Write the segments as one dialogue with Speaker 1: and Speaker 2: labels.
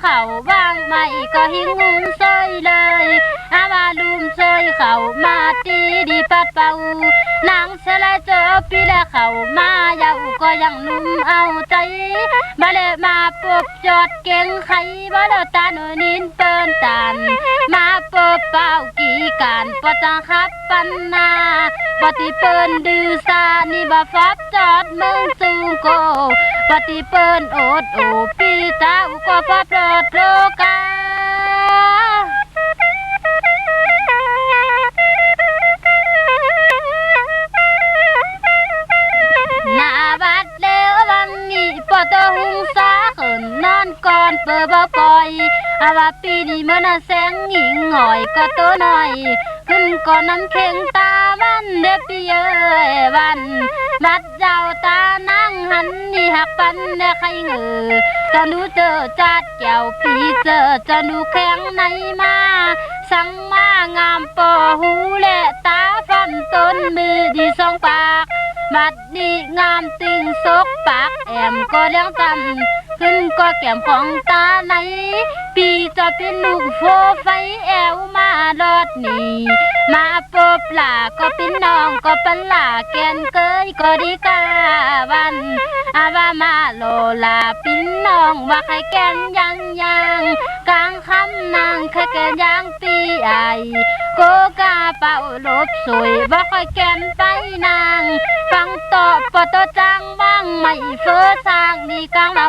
Speaker 1: เขาวางไม่ก็หิงงุนซอยเลยอามาลุมซอยเขามาตีดีปัดเป่านางเสลเจอปีและเขามาเยาก็ยังนุ่มเอาใจมาเลยมาปบจอดเก่งไขบ่ดตาหนนินเปิ้นตัน มาปบเป่ากี่การปะจังคับปันนาปฏิเปิ้นดื้อซานี่บ่ฟับจอดเมืองสูงโก ปฏิเปิ้นโอดโอปีตาอุก็ฟับรอดโลกาหน้าบัดเลววังนี้ปอตอหุงสาขึ้นนอนก่อนเปิดบ่ปล่อย อาว่าปีนี้มันน่ะแสงหญิงหอยก็ตัวน้อยขึ้นก่อนน้ำเข็งตามันเด็บปีเอยวันบัดเจ้าตานั่งหันนี่หักปันแน่ใครเงือจะหนูเจอจัดแก้วปีเจอจะหนูแข็งในมาสั่งมางามปอหูและตาฟันต้นมือดีสองปากบัดนี้งามติงซกปากแอมก็เลี้ยงตำ ขึ้นก็แก้มของตาไหน ปีจะเป็นลูกโฟไฟแอวมาลอดหนีมาปบหลาก็เป็นน้องก็เป็นหลาแกนเกยก็ดีกาวันอาว่ามาโลลาปิ้นน้องว่าใครแกนยังยังกลางคำนางใครแกนยังปีไอโกกาเป่าลบสวยบ่ค่อยแกนไปนาง ฟังต่อปอตจังบ้างไม่เฟอ สร้างดีกลางเรา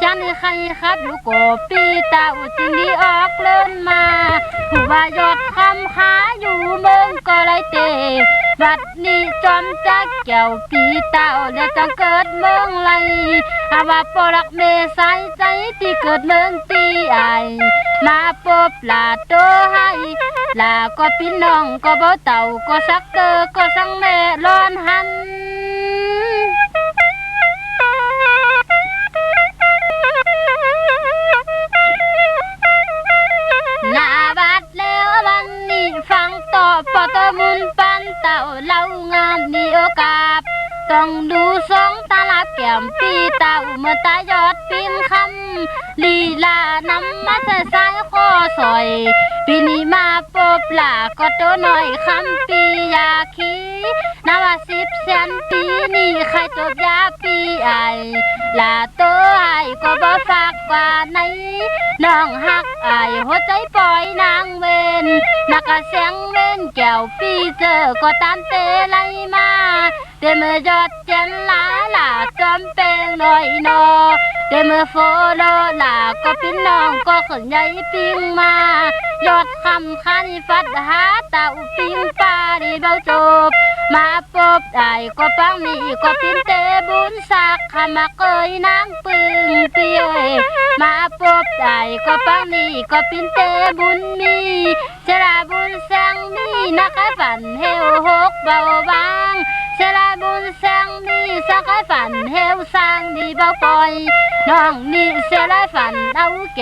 Speaker 1: ฉันใครครับลูกโกปีเต่าจึงดีออกเลินมาผู้ว่ายอดคำขาอยู่เมืองก็ไรเตบัดนี้จอมจักเกี่ยวปีเต่าและจังเกิดเมืองไรอาว่าปรักเมสายใจที่เกิดเมืองตีไอมาปบลาโตให้ลาก็พี่น้องก็บ่เต่าก็สักเกอก็สังแม่ร้อนหัน งต่อปอตมุนปันเต่าเล่างามมีโอกาสต้องดูสองตาลาแก้มปีเต่าเมื่อตายอดปินคำลีลานำมาใส่สายคอสอย ปีนี้มาปบหลาก็ตัวหน่อยคำปียาคีนาว่าสิบแสนปีนี่ใครจบยาปีไอลาตัวไอก็บ่ฝากกว่าไหนน้องหักไอหัวใจปล่อยนางเวนนักกะแสงเว นแก้วปีเจอก็ตามเตไลมาเดเมื่อยอดเจนลา ดเมื่อโฟโลลาก็เป็นน้องก็ขนใหญ่ปิงมายอดคำคันฟัดหาเต่าปิงปลาดีเบาจบ มาปบได้ก็ปังมีก็เป็นเตบุญสักขมาเกยนางปึงเปียมาปบได้ก็ปังมีก็เป็นเตบุญมีเชลาบุญแสงมีนักฝันเฮวหกเบาบาง เชลาบุญแสงมีสักฝันเฮวสร้างดีเบาปล่อยน้องนี่เสียหลายฝันเอาแ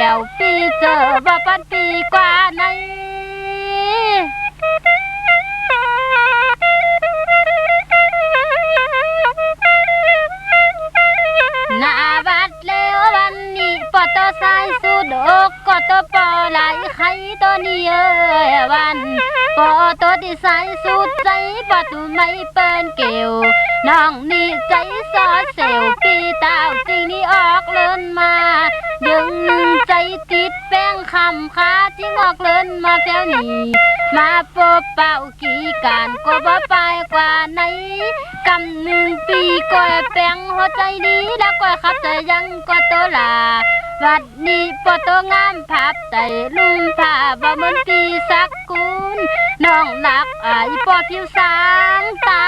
Speaker 1: ก้วปีเจอบ่ปันปีกว่าไหนหน้าบัดแล้ววันนี้ปอตอสายสุดอกก็ตอปอไหลไข่ตัวที่สายสุดใจปอตุไม่เปิ้นเกวน้องนี่ใจซอเซลปีตาจริงนี่ออกเลินมาดึงหนึ่งใจติดแป้งคำขาจริงออกเลินมาแถวนี้มาปบเป่ากี่การก็บ่ไปกว่าไหนกำหนึ่งปีก็แปลงหัวใจดีแล้วก็ขับใจยังก็โตลา วัดนี้ปอโตงามภาพใจลุ่มผาบ่มันปีสักกุลน้องนักอายปอผิวสางตา